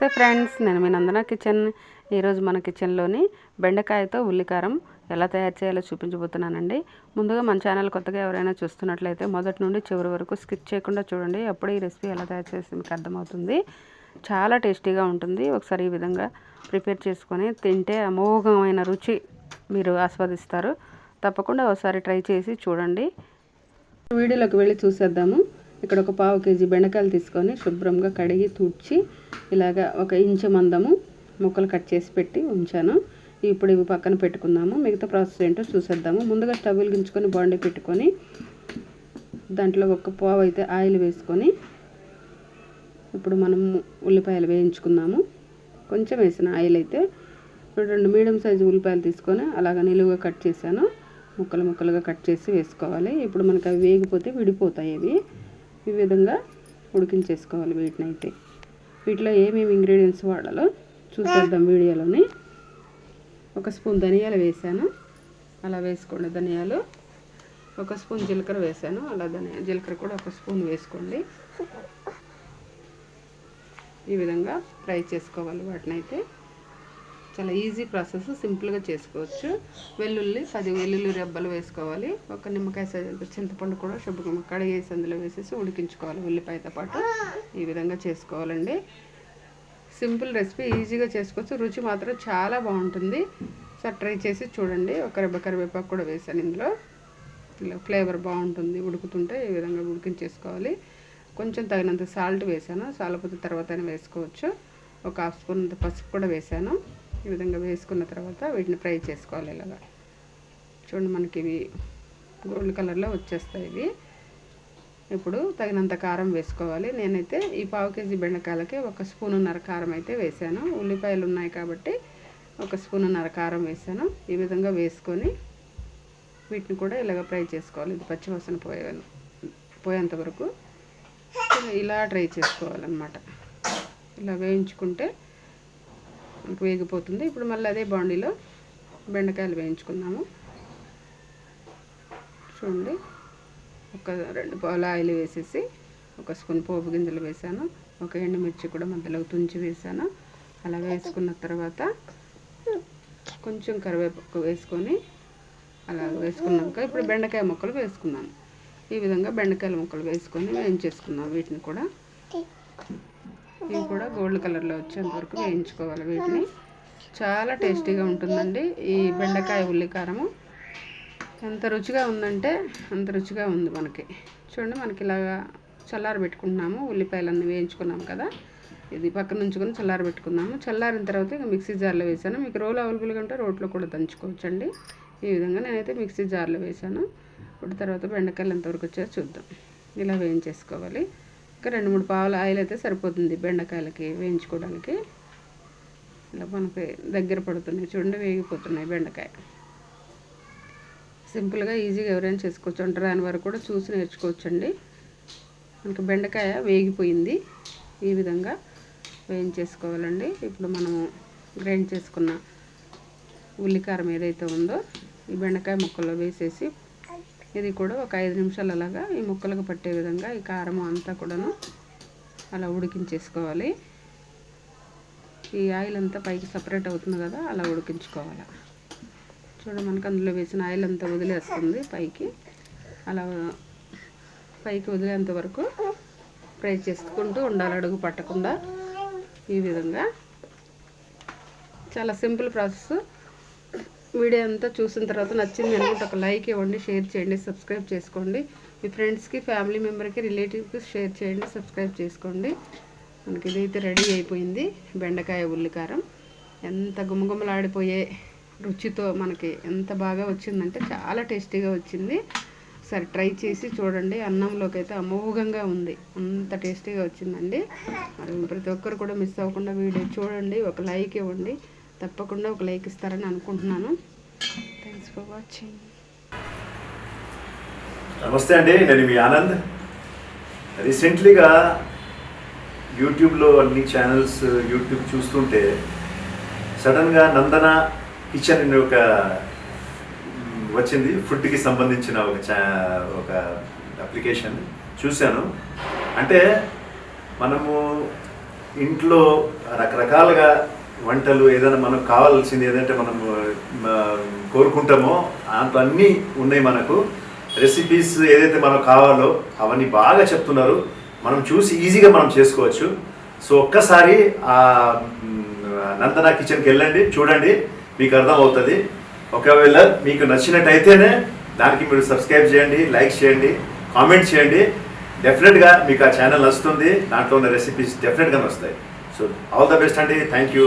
నమస్తే ఫ్రెండ్స్ నేను మీ నందన కిచెన్. ఈరోజు మన కిచెన్లోని బెండకాయతో ఉల్లికారం ఎలా తయారు చేయాలో చూపించబోతున్నానండి. ముందుగా మన ఛానల్ కొత్తగా ఎవరైనా చూస్తున్నట్లయితే మొదటి నుండి చివరి వరకు స్కిప్ చేయకుండా చూడండి. అప్పుడు ఈ రెసిపీ ఎలా తయారు చేసి మీకు అర్థమవుతుంది. చాలా టేస్టీగా ఉంటుంది. ఒకసారి ఈ విధంగా ప్రిపేర్ చేసుకొని తింటే అమోఘమైన రుచి మీరు ఆస్వాదిస్తారు. తప్పకుండా ఒకసారి ట్రై చేసి చూడండి. వీడియోలోకి వెళ్ళి చూసేద్దాము. ఇక్కడ ఒక పావు కేజీ బెండకాయలు తీసుకొని శుభ్రంగా కడిగి తుడిచి ఇలాగా ఒక ఇంచు మందము ముక్కలు కట్ చేసి పెట్టి ఉంచాను. ఇప్పుడు ఇవి పక్కన పెట్టుకుందాము. మిగతా ప్రాసెస్ ఏంటో చూసేద్దాము. ముందుగా స్టవ్ వెలిగించుకొని బాండీ పెట్టుకొని దాంట్లో ఒక పావు అయితే ఆయిల్ వేసుకొని ఇప్పుడు మనం ఉల్లిపాయలు వేయించుకుందాము. కొంచెం వేసిన ఆయిల్ అయితే ఇప్పుడు రెండు మీడియం సైజు ఉల్లిపాయలు తీసుకొని అలాగ నిలువుగా కట్ చేశాను. ముక్కలు ముక్కలుగా కట్ చేసి వేసుకోవాలి. ఇప్పుడు మనకు అవి వేగిపోతే విడిపోతాయి అవి. ఈ విధంగా ఉడికించేసుకోవాలి వీటిని అయితే వీటిలో ఏమేమి ఇంగ్రీడియంట్స్ వాడాలో చూసేద్దాం వీడియోలోని. ఒక స్పూన్ ధనియాలు వేసాను. అలా వేసుకోండి ధనియాలు. ఒక స్పూన్ జీలకర్ర వేసాను. అలా ధనియా జీలకర్ర కూడా ఒక స్పూన్ వేసుకోండి. ఈ విధంగా ఫ్రై చేసుకోవాలి వాటిని అయితే చాలా ఈజీ ప్రాసెస్ సింపుల్గా చేసుకోవచ్చు. వెల్లుల్లి పది వెల్లుల్లి రెబ్బలు వేసుకోవాలి. ఒక నిమ్మకాయ సైజు చింతపండు కూడా శుభ్రంగా కడిగేసి అందులో వేసేసి ఉడికించుకోవాలి ఉల్లిపాయతో పాటు. ఈ విధంగా చేసుకోవాలండి. సింపుల్ రెసిపీ ఈజీగా చేసుకోవచ్చు. రుచి మాత్రం చాలా బాగుంటుంది. సార్ ట్రై చేసి చూడండి. ఒక రెబ్బ కరివేపాకు కూడా వేసాను ఇందులో. ఇలా ఫ్లేవర్ బాగుంటుంది. ఉడుకుతుంటే ఈ విధంగా ఉడికించేసుకోవాలి. కొంచెం తగినంత సాల్ట్ వేసాను. సాలపోతే తర్వాత వేసుకోవచ్చు. ఒక హాఫ్ స్పూన్ పసుపు కూడా వేసాను. ఈ విధంగా వేసుకున్న తర్వాత వీటిని ఫ్రై చేసుకోవాలి ఇలాగా. చూడండి మనకి ఇవి గోల్డ్ కలర్లో వచ్చేస్తాయి ఇవి. ఇప్పుడు తగినంత కారం వేసుకోవాలి. నేనైతే ఈ పావు కేజీ బెండకాయలకి ఒక స్పూనున్నర కారం అయితే వేసాను. ఉల్లిపాయలు ఉన్నాయి కాబట్టి ఒక స్పూనున్నర కారం వేసాను. ఈ విధంగా వేసుకొని వీటిని కూడా ఇలాగ ఫ్రై చేసుకోవాలి. ఇది పచ్చివాసన పోయే పోయేంత వరకు. ఇలా ట్రై చేసుకోవాలన్నమాట. ఇలా వేయించుకుంటే వేగిపోతుంది. ఇప్పుడు మళ్ళీ అదే బాండీలో బెండకాయలు వేయించుకుందాము. చూడండి. ఒక రెండు పావుల ఆయిల్ వేసేసి ఒక స్పూన్ పోపు గింజలు వేసాను. ఒక ఎండుమిర్చి కూడా మధ్యలో తుంచి వేసాను. అలా వేసుకున్న తర్వాత కొంచెం కరివేపాకు వేసుకొని అలా వేసుకున్నాక ఇప్పుడు బెండకాయ ముక్కలు వేసుకున్నాను. ఈ విధంగా బెండకాయల ముక్కలు వేసుకొని వేయించేసుకున్నాం వీటిని కూడా. ఇవి కూడా గోల్డ్ కలర్లో వచ్చేంత వరకు వేయించుకోవాలి వీటిని. చాలా టేస్టీగా ఉంటుందండి ఈ బెండకాయ ఉల్లికారము. ఎంత రుచిగా ఉందంటే అంత రుచిగా ఉంది మనకి. చూడండి మనకి ఇలాగా చల్లారి పెట్టుకుంటున్నాము. ఉల్లిపాయలన్నీ వేయించుకున్నాం కదా. ఇది పక్కన ఉంచుకొని చల్లారి పెట్టుకున్నాము చల్లారిన తర్వాత ఇంకా మిక్సీ జార్లో వేసాను. మీకు రోలు అవైలబుల్గా ఉంటే రోట్లో కూడా దంచుకోవచ్చండి. ఈ విధంగా నేనైతే మిక్సీ జార్లో వేసాను. ఇప్పుడు తర్వాత బెండకాయలు ఎంతవరకు వచ్చాయో చూద్దాం. ఇలా వేయించేసుకోవాలి. ఇంకా రెండు మూడు పావుల ఆయిల్ అయితే సరిపోతుంది బెండకాయలకి వేయించుకోవడానికి. ఇలా మనకి దగ్గర పడుతున్నాయి చూడండి వేగిపోతున్నాయి బెండకాయ. సింపుల్గా ఈజీగా ఎవరైనా చేసుకోవచ్చు అంటారు దాని వరకు కూడా చూసి నేర్చుకోవచ్చండి. మనకి బెండకాయ వేగిపోయింది ఈ విధంగా వేయించేసుకోవాలండి. ఇప్పుడు మనము గ్రైండ్ చేసుకున్న ఉల్లికారం ఏదైతే ఉందో ఈ బెండకాయ ముక్కల్లో వేసేసి ఇది కూడా ఒక ఐదు నిమిషాలు అలాగా ఈ ముక్కలకు పట్టే విధంగా ఈ కారం అంతా కూడాను అలా ఉడికించేసుకోవాలి. ఈ ఆయిల్ అంతా పైకి సపరేట్ అవుతుంది కదా అలా ఉడికించుకోవాలి. చూడ మనకు అందులో వేసిన ఆయిల్ అంతా వదిలేస్తుంది పైకి. అలా పైకి వదిలేంత వరకు ఫ్రై చేసుకుంటూ ఉండాలి అడుగు పట్టకుండా ఈ విధంగా. చాలా సింపుల్ ప్రాసెస్. వీడియో అంతా చూసిన తర్వాత నచ్చింది అనుకుంటే ఒక లైక్ ఇవ్వండి షేర్ చేయండి సబ్స్క్రైబ్ చేసుకోండి. మీ ఫ్రెండ్స్కి ఫ్యామిలీ మెంబర్కి రిలేటివ్కి షేర్ చేయండి సబ్స్క్రైబ్ చేసుకోండి. మనకి ఇదైతే రెడీ అయిపోయింది బెండకాయ ఉల్లికారం. ఎంత గుమగుమలాడిపోయే రుచితో మనకి ఎంత బాగా వచ్చిందంటే చాలా టేస్టీగా వచ్చింది. ఒకసారి ట్రై చేసి చూడండి అన్నంలోకి అయితే అమోఘంగా ఉంది. అంత టేస్టీగా వచ్చిందండి. మరి ప్రతి ఒక్కరు కూడా మిస్ అవ్వకుండా వీడియో చూడండి ఒక లైక్ ఇవ్వండి. తప్పకుండా ఒక లైక్ ఇస్తారని అనుకుంటున్నాను. థ్యాంక్స్ ఫర్ వాచింగ్ నమస్తే అండి నేను మీ ఆనంద్. రీసెంట్లీగా యూట్యూబ్లో అన్ని ఛానల్స్ యూట్యూబ్ చూస్తుంటే సడన్గా నందన కిచెన్ అనే ఒక వచ్చింది. ఫుడ్కి సంబంధించిన ఒక ఛా ఒక అప్లికేషన్ చూశాను. అంటే మనము ఇంట్లో రకరకాలుగా వంటలు ఏదైనా మనకు కావాల్సింది ఏదంటే మనం కోరుకుంటామో దాంట్లో అన్నీ ఉన్నాయి మనకు. రెసిపీస్ ఏదైతే మనకు కావాలో అవన్నీ బాగా చెప్తున్నారు. మనం చూసి ఈజీగా మనం చేసుకోవచ్చు. సో ఒక్కసారి ఆ మ్, నందన కిచెన్కి వెళ్ళండి చూడండి మీకు అర్థం అవుతుంది ఒకవేళ మీకు నచ్చినట్టయితేనే దానికి మీరు సబ్స్క్రైబ్ చేయండి లైక్ చేయండి కామెంట్ చేయండి. డెఫినెట్గా మీకు ఆ ఛానల్ నచ్చుతుంది. దాంట్లో ఉన్న రెసిపీస్ డెఫినెట్గా వస్తాయి సో ఆల్ ద బెస్ట్ అండి థ్యాంక్ యూ